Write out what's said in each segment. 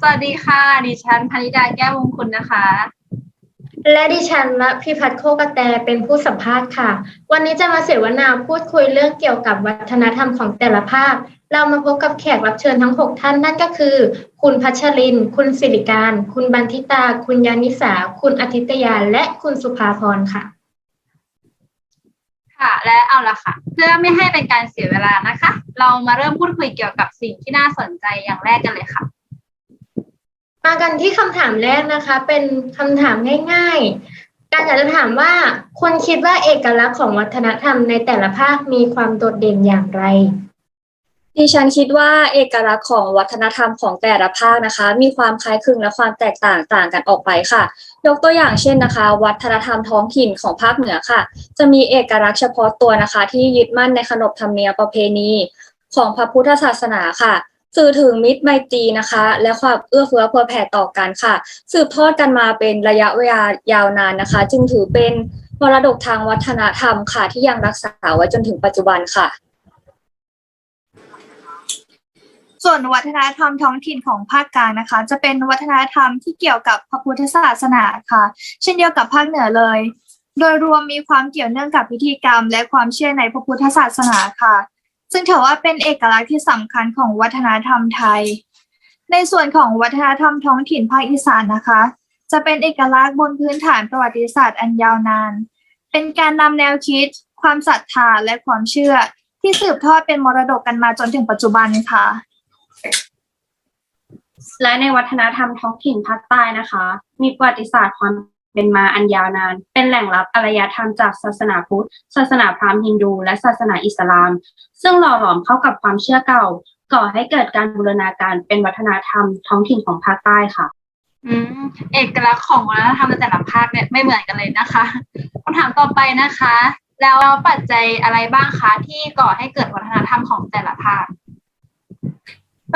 สวัสดีค่ะ ดิฉันพนิดาแก้ววงคุณนะคะ และดิฉันและพิพัฒน์โคกระแตเป็นผู้สัมภาษณ์ค่ะ วันนี้จะมาเสวนาพูดคุยเรื่องเกี่ยวกับวัฒนธรรมของแต่ละภาค เรามาพบกับแขกรับเชิญทั้ง 6 ท่านนั่นก็คือ คุณพัชรินทร์คุณสิริการ คุณบันทิตา คุณยานิสา คุณอาทิตยา และคุณสุภาพรค่ะ ค่ะ และเอาละค่ะ เพื่อไม่ให้เป็นการเสียเวลานะคะ เรามาเริ่มพูดคุยเกี่ยวกับสิ่งที่น่าสนใจอย่างแรกกันเลยค่ะ มากันที่คำถามแรกนะคะ เป็นคำถามง่าย ๆ การอยากจะถามว่าคุณคิดว่าเอกลักษณ์ของวัฒนธรรมในแต่ละภาคมีความโดดเด่นอย่างไรดิฉันคิดว่าเอกลักษณ์ของวัฒนธรรมของแต่ละภาคนะคะ มีความคล้ายคลึงและความแตกต่างต่างกันออกไปค่ะ ยกตัวอย่างเช่นนะคะ วัฒนธรรมท้องถิ่นของภาคเหนือค่ะ จะมีเอกลักษณ์เฉพาะตัวนะคะ ที่ยึดมั่นในขนบธรรมเนียมประเพณี ของพระพุทธศาสนาค่ะ สื่อถึงมิตรไมตรีนะคะ และความเอื้อเฟื้อเผื่อแผ่ต่อกันค่ะ สืบทอดกันมาเป็นระยะเวลายาวนานนะคะ จึงถือเป็นมรดกทางวัฒนธรรมค่ะ ที่ยังรักษาไว้จนถึงปัจจุบันค่ะ ส่วนวัฒนธรรมท้องถิ่นของภาคกลางนะคะ จะเป็นวัฒนธรรมที่เกี่ยวกับพระพุทธศาสนาค่ะ เช่นเดียวกับภาคเหนือเลย โดยรวมมีความเกี่ยวเนื่องกับพิธีกรรม และความเชื่อในพระพุทธศาสนาค่ะ ซึ่งถือว่าเป็นเอกลักษณ์ที่สำคัญของวัฒนธรรมไทย ในส่วนของวัฒนธรรมท้องถิ่นภาคอีสานนะคะ จะเป็นเอกลักษณ์บนพื้นฐานประวัติศาสตร์อันยาวนาน เป็นการนำแนวคิด ความศรัทธาและความเชื่อ ที่สืบทอดเป็นมรดกกันมาจนถึงปัจจุบันค่ะ และในวัฒนธรรมท้องถิ่นภาคใต้นะคะ มีประวัติศาสตร์ความ เป็นมาอันยาวนาน เป็นแหล่งรับอารยธรรมจากศาสนาพุทธ ศาสนาพราหมณ์ฮินดู และศาสนาอิสลาม ซึ่งหล่อหลอมเข้ากับความเชื่อเก่า ก่อให้เกิดการบูรณาการเป็นวัฒนธรรมท้องถิ่นของภาคใต้ค่ะอืมเอกลักษณ์ของวัฒนธรรมในแต่ละภาคเนี่ยไม่เหมือนกันเลยนะคะคำถามต่อไปนะคะ แล้วปัจจัยอะไรบ้างคะที่ก่อให้เกิดวัฒนธรรมของแต่ละภาค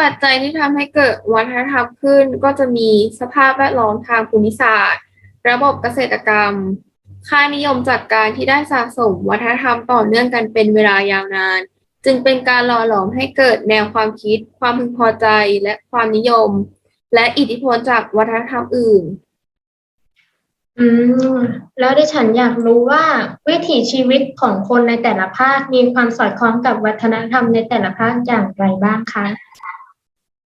ปัจจัยที่ทำให้เกิดวัฒนธรรมขึ้น ก็จะมีสภาพแวดล้อมทางภูมิศาสตร์ ระบบเกษตรกรรม ค่านิยมจากการที่ได้สะสมวัฒนธรรมต่อเนื่องกันเป็นเวลายาวนาน จึงเป็นการหล่อหลอมให้เกิดแนวความคิด ความพึงพอใจและความนิยม และอิทธิพลจากวัฒนธรรมอื่น อืม แล้วดิฉันอยากรู้ว่าวิถีชีวิตของคนในแต่ละภาคมีความสอดคล้องกับวัฒนธรรมในแต่ละภาคอย่างไรบ้างคะ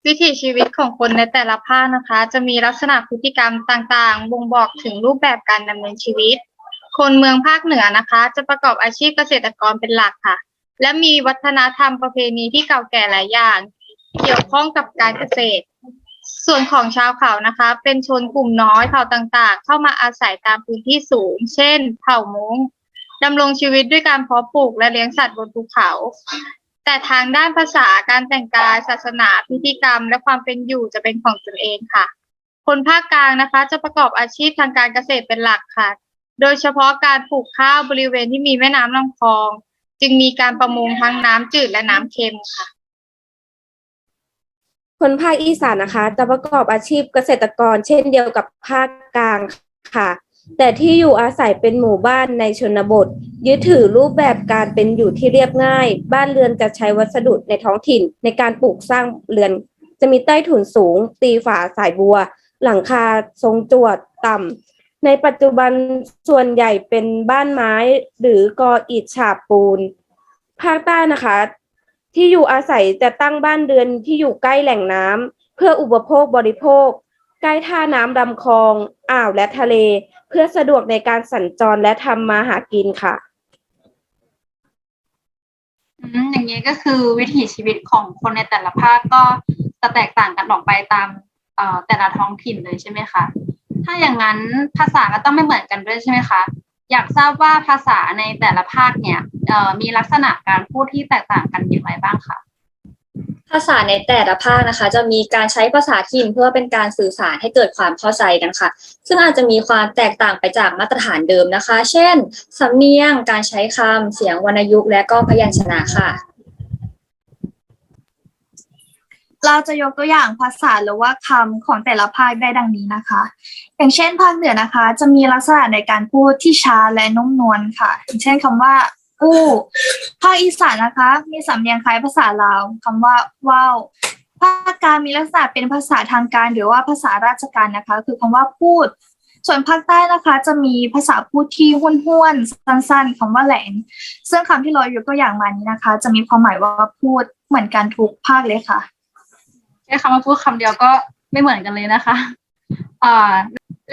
วิถีชีวิตของคนในแต่ละภาคนะคะ จะมีลักษณะพฤติกรรมต่างๆ บ่งบอกถึงรูปแบบการดำเนินชีวิต คนเมืองภาคเหนือนะคะ จะประกอบอาชีพเกษตรกรเป็นหลักค่ะ และมีวัฒนธรรมประเพณีที่เก่าแก่หลายอย่าง เกี่ยวข้องกับการเกษตร ส่วนของชาวเขานะคะ เป็นชนกลุ่มน้อยเผ่าต่างๆ เข้ามาอาศัยตามพื้นที่สูง เช่น เผ่ามงดำรงชีวิตด้วยการเพาะปลูกและเลี้ยงสัตว์บนภูเขา แต่ทางด้านภาษาการแต่งกายศาสนาพิธีกรรม และความเป็นอยู่จะเป็นของตนเองค่ะ คนภาคกลางนะคะ จะประกอบอาชีพทางการเกษตรเป็นหลักค่ะ โดยเฉพาะการปลูกข้าวบริเวณที่มีแม่น้ำลำคลอง จึงมีการประมงทั้งน้ำจืดและน้ำเค็มค่ะ คนภาคอีสานนะคะ จะประกอบอาชีพเกษตรกร เช่นเดียวกับภาคกลางค่ะ แต่ที่อยู่อาศัยเป็นหมู่บ้านในชนบท ยึดถือรูปแบบการเป็นอยู่ที่เรียบง่าย บ้านเรือนจะใช้วัสดุในท้องถิ่น ในการปลูกสร้างเรือน จะมีใต้ถุนสูง ตีฝาสายบัว หลังคาทรงจวดต่ำในปัจจุบันส่วนใหญ่เป็นบ้านไม้หรือกออิฐฉาบปูน ภาคใต้นะคะ ที่อยู่อาศัยจะตั้งบ้านเรือนที่อยู่ใกล้แหล่งน้ำเพื่ออุปโภคบริโภค ใกล้ท่าน้ำลำคลองอ่าวและทะเล เพื่อสะดวกในการสัญจรและทำมาหากินค่ะ อืมอย่างนี้ก็คือวิถีชีวิตของคนในแต่ละภาคก็จะแตกต่างกันออกไปตามเอ่อแต่ละท้องถิ่นเลยใช่ไหมคะ ถ้าอย่างนั้นภาษาก็ต้องไม่เหมือนกันด้วยใช่ไหมคะ อยากทราบว่าภาษาในแต่ละภาคเนี่ยเอ่อมีลักษณะการพูดที่แตกต่างกันอย่างไรบ้างคะ ภาษาในแต่ละภาคนะคะ จะมีการใช้ภาษาถิ่นเพื่อเป็นการสื่อสารให้เกิดความเข้าใจกันค่ะ ซึ่งอาจจะมีความแตกต่างไปจากมาตรฐานเดิมนะคะ เช่น สำเนียง การใช้คำเสียงวรรณยุกต์และก็พยัญชนะค่ะ เราจะยกตัวอย่างภาษาหรือว่าคำของแต่ละภาคได้ดังนี้นะคะ อย่างเช่นภาคเหนือนะคะ จะมีลักษณะในการพูดที่ช้าและนุ่มนวลค่ะอย่างเช่นคำว่า อู้ภาคอีสานนะคะ มีสำเนียงคล้ายภาษาลาวคำว่าว้าวภาคกลางมีลักษณะเป็นภาษาทางการหรือว่าภาษาราชการนะคะ คือคำว่าพูด ส่วนภาคใต้นะคะ จะมีภาษาพูดที่ห้วนๆสั้น ๆคำว่าแหลงซึ่งคำที่เรายกตัวอย่างมานี้นะคะ จะมีความหมายว่าพูดเหมือนกันทุกภาคเลยค่ะแค่คำว่าพูดคำเดียวก็ไม่เหมือนกันเลยนะคะอ่า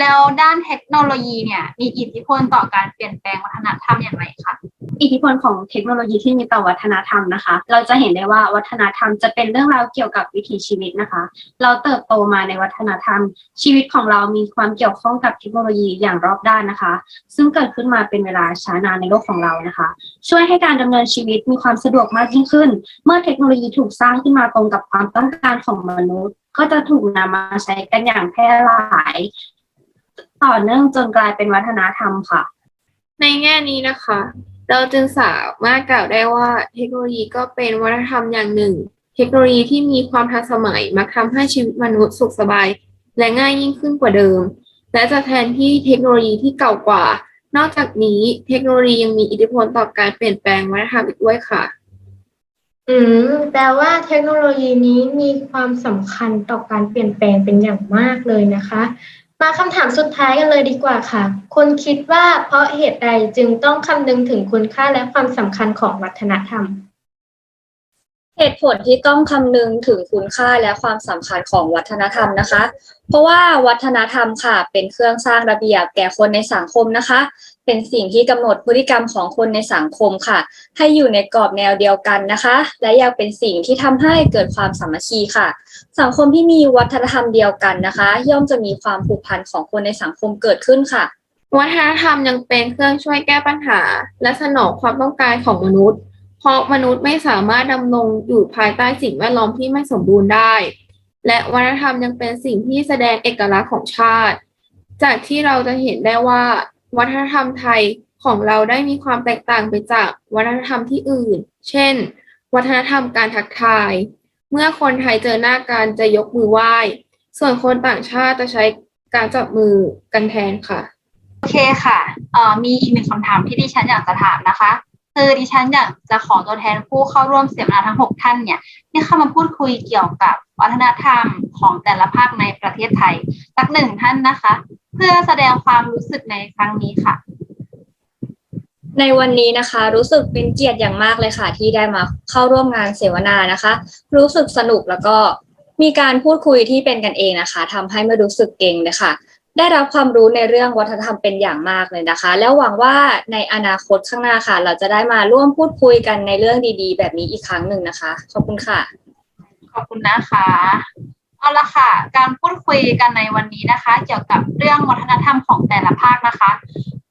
แล้วด้านเทคโนโลยีเนี่ย มีอิทธิพลต่อการเปลี่ยนแปลงวัฒนธรรมอย่างไรคะ อิทธิพลของเทคโนโลยีที่มีต่อวัฒนธรรมนะคะ เราจะเห็นได้ว่าวัฒนธรรมจะเป็นเรื่องราวเกี่ยวกับวิถีชีวิตนะคะ เราเติบโตมาในวัฒนธรรม ชีวิตของเรามีความเกี่ยวข้องกับเทคโนโลยีอย่างรอบด้านนะคะ ซึ่งเกิดขึ้นมาเป็นเวลาช้านานในโลกของเรานะคะ ช่วยให้การดำเนินชีวิตมีความสะดวกมากยิ่งขึ้น เมื่อเทคโนโลยีถูกสร้างขึ้นมาตรงกับความต้องการของมนุษย์ ก็จะถูกนำมาใช้กันอย่างแพร่หลาย ต่อเนื่องจนกลายเป็นวัฒนธรรมค่ะ ในแง่นี้นะคะ เราจึงสามารถกล่าวได้ว่าเทคโนโลยีก็เป็นวัฒนธรรมอย่างหนึ่ง เทคโนโลยีที่มีความทันสมัยมักทำให้ชีวิตมนุษย์สุขสบาย และง่ายยิ่งขึ้นกว่าเดิม และจะแทนที่เทคโนโลยีที่เก่ากว่า นอกจากนี้เทคโนโลยียังมีอิทธิพลต่อการเปลี่ยนแปลงวัฒนธรรมอีกด้วยค่ะ อืมแปลว่าเทคโนโลยีนี้มีความสำคัญต่อการเปลี่ยนแปลงเป็นอย่างมากเลยนะคะ มาคำถามสุดท้ายกันเลยดีกว่าค่ะ คุณคิดว่าเพราะเหตุใดจึงต้องคำนึงถึงคุณค่าและความสำคัญของวัฒนธรรม เหตุผลที่ต้องคำนึงถึงคุณค่าและความสำคัญของวัฒนธรรมนะคะ เพราะว่าวัฒนธรรมค่ะ เป็นเครื่องสร้างระเบียบแก่คนในสังคมนะคะ เป็นสิ่งที่กำหนดพฤติกรรมของคนในสังคมค่ะ ให้อยู่ในกรอบแนวเดียวกันนะคะ และยังเป็นสิ่งที่ทำให้เกิดความสามัคคีค่ะ สังคมที่มีวัฒนธรรมเดียวกันนะคะ ย่อมจะมีความผูกพันของคนในสังคมเกิดขึ้นค่ะวัฒนธรรมยังเป็นเครื่องช่วยแก้ปัญหา และสนองความต้องการของมนุษย์ เพราะมนุษย์ไม่สามารถดำรงอยู่ภายใต้สิ่งแวดล้อมที่ไม่สมบูรณ์ได้ และวัฒนธรรมยังเป็นสิ่งที่แสดงเอกลักษณ์ของชาติ จากที่เราจะเห็นได้ว่า วัฒนธรรมไทยของเราได้มีความแตกต่างไปจากวัฒนธรรมที่อื่น เช่น วัฒนธรรมการทักทาย เมื่อคนไทยเจอหน้ากันจะยกมือไหว้ ส่วนคนต่างชาติจะใช้การจับมือกันแทนค่ะ โอเคค่ะออมีอีกหนึ่งคำถามที่ดิฉันอยากจะถามนะคะ คือดิฉันอยากจะขอตัวแทนผู้เข้าร่วมเสวนาทั้งหกท่านเนี่ยที่เข้ามาพูดคุยเกี่ยวกับวัฒนธรรมของแต่ละภาคในประเทศไทยสักหนึ่งท่านนะคะ เพื่อแสดงความรู้สึกในครั้งนี้ค่ะ ในวันนี้นะคะ รู้สึกเป็นเกียรติอย่างมากเลยค่ะ ที่ได้มาเข้าร่วมงานเสวนานะคะ รู้สึกสนุกแล้วก็มีการพูดคุยที่เป็นกันเองนะคะทำให้ไม่รู้สึกเก่งเลยค่ะ ได้รับความรู้ในเรื่องวัฒนธรรมเป็นอย่างมากเลยนะคะ แล้วหวังว่าในอนาคตข้างหน้าค่ะ เราจะได้มาร่วมพูดคุยกันในเรื่องดีๆ แบบนี้อีกครั้งหนึ่งนะคะ ขอบคุณค่ะ ขอบคุณนะคะเอาละค่ะ การพูดคุยกันในวันนี้นะคะ เกี่ยวกับเรื่องวัฒนธรรมของแต่ละภาคนะคะ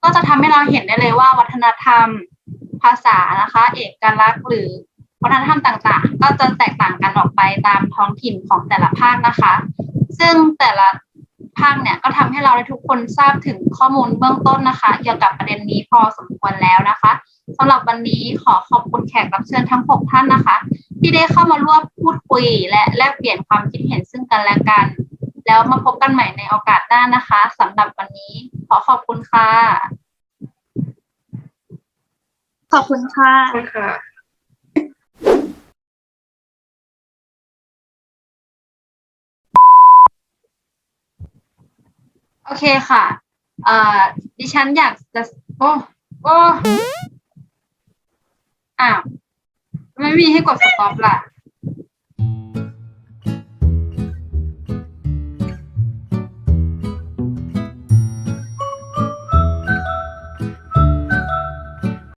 ก็จะทำให้เราเห็นได้เลยว่าวัฒนธรรมภาษานะคะ เอกลักษณ์หรือวัฒนธรรมต่างๆ ก็จะแตกต่างกันออกไปตามท้องถิ่นของแต่ละภาคนะคะ ซึ่งแต่ละ ภาคเนี่ยก็ทำให้เราได้ทุกคนทราบถึงข้อมูลเบื้องต้นนะคะ เกี่ยวกับประเด็นนี้พอสมควรแล้วนะคะสำหรับวันนี้ขอขอบคุณแขกรับเชิญทั้ง 6 ท่านนะคะ ที่ได้เข้ามาร่วมพูดคุย และแลกเปลี่ยนความคิดเห็นซึ่งกันและกัน แล้วมาพบกันใหม่ในโอกาสหน้านะคะสำหรับวันนี้ขอขอบคุณค่ะ ขอบคุณค่ะขอบคุณค่ะ โอเคค่ะเอ่อดิฉันอยากจะโอ้โอ้อ้าวไม่มีให้กดสต็อปละ